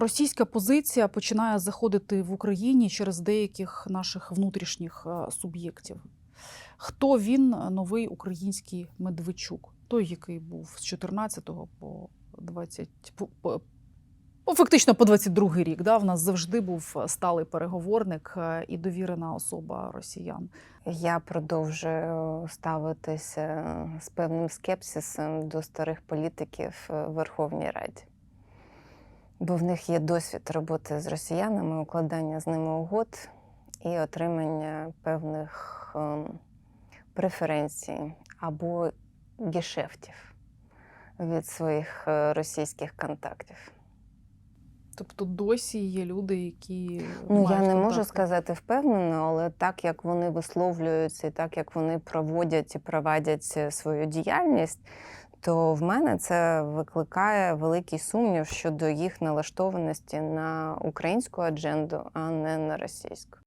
російська позиція починає заходити в Україні через деяких наших внутрішніх е, суб'єктів. Хто він, новий український Медведчук? Той, який був з 14 по 20, по, по, по фактично по 22 рік. Да? В нас завжди був сталий переговорник е, і довірена особа росіян. Я продовжую ставитися з певним скепсисом до старих політиків в Верховній Раді. Бо в них є досвід роботи з росіянами, укладання з ними угод і отримання певних ем, преференцій або гешефтів від своїх е, російських контактів. Тобто досі є люди, які Ну, я не можу сказати впевнено, але так як вони висловлюються, і так як вони проводять і провадять е, свою діяльність, то в мене це викликає великий сумнів щодо їх налаштованості на українську адженду, а не на російську.